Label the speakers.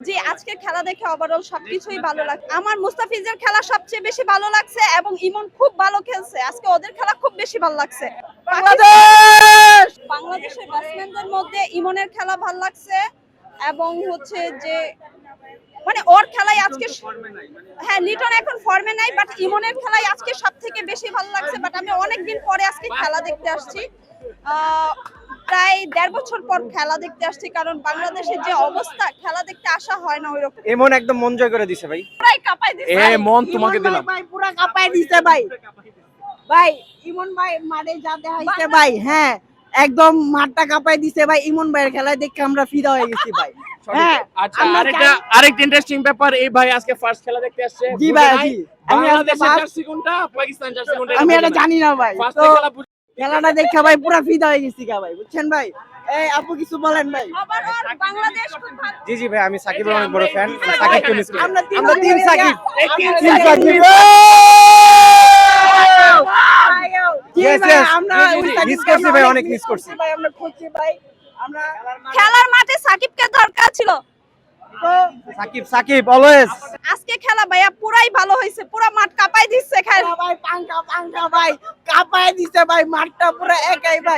Speaker 1: জি আজকে খেলা দেখে ওভারঅল সবকিছুই ভালো লাগছে। আমার মুস্তাফিজের খেলা সবচেয়ে বেশি ভালো লাগছে এবং ইমন খুব ভালো খেলছে। আজকে ওদের খেলা খুব বেশি ভালো লাগছে।
Speaker 2: বাংলাদেশ!
Speaker 1: বাংলাদেশের ব্যাটসম্যানদের মধ্যে ইমনের খেলা ভালো লাগছে এবং হচ্ছে যে মানে ওর খেলাই আজকে হ্যাঁ লিটন এখন ফর্মে নাই বাট ইমনের খেলাই আজকে সব থেকে বেশি ভালো লাগছে বাট আমি অনেকদিন পরে আজকে খেলা দেখতে আসছি। আহ, প্রায় দেড় বছর পর খেলা দেখতে আসছি কারণ বাংলাদেশের যে অবস্থা খেলা দেখতে আসা হয় না ওইরকম।
Speaker 2: এমন একদম মন জয় করে দিছে ভাই।
Speaker 1: পুরাই কাঁপাই দিচ্ছে
Speaker 3: এ মন তোমাকে দিলাম।
Speaker 4: ভাই পুরা কাপায় দিছে ভাই। ভাই ইমন ভাই মাঠে যা দেখাইছে ভাই হ্যাঁ একদম মাঠটা কাপায় দিছে ভাই। ইমন ভাইয়ের খেলায় দেখে আমরা ফিদা হয়ে গেছি ভাই। হ্যাঁ
Speaker 3: আচ্ছা আরেকটা আরেকটা ইন্টারেস্টিং ব্যাপার এই ভাই আজকে ফার্স্ট খেলা দেখতে আসছে।
Speaker 4: জি ভাই, জি। আমি
Speaker 3: বাংলাদেশের জার্সি কোনটা? পাকিস্তান জার্সি কোনটা?
Speaker 4: আমি এটা জানি না ভাই। তো খেলাটা দেখে ভাই পুরা ফিদা হয়ে গেছি গা ভাই বুঝছেন ভাই? এই আপু কিছু বলেন ভাই।
Speaker 1: বাংলাদেশ খুব ভালো
Speaker 2: জি জি ভাই আমি সাকিবের অনেক বড় ফ্যান
Speaker 3: আমরা
Speaker 2: সাকিবকে মিস করি
Speaker 4: আমরা তিন
Speaker 2: আমরা তিন
Speaker 4: ভাই
Speaker 2: সাকিব।
Speaker 3: তিন
Speaker 4: আমরা
Speaker 1: খেলার মাঠে সাকিবকে দরকার ছিল।
Speaker 2: সাকিব সাকিব অলওয়েজ
Speaker 1: আজকে খেলা ভাইয়া পুরাই ভালো হয়েছে পুরা মাঠ কাঁপাই দিচ্ছে খেলা
Speaker 4: ভাই পাঙ্কা পাঙ্কা ভাই কাপায় দিছে ভাই মাঠটা পুরো একাই ভাই।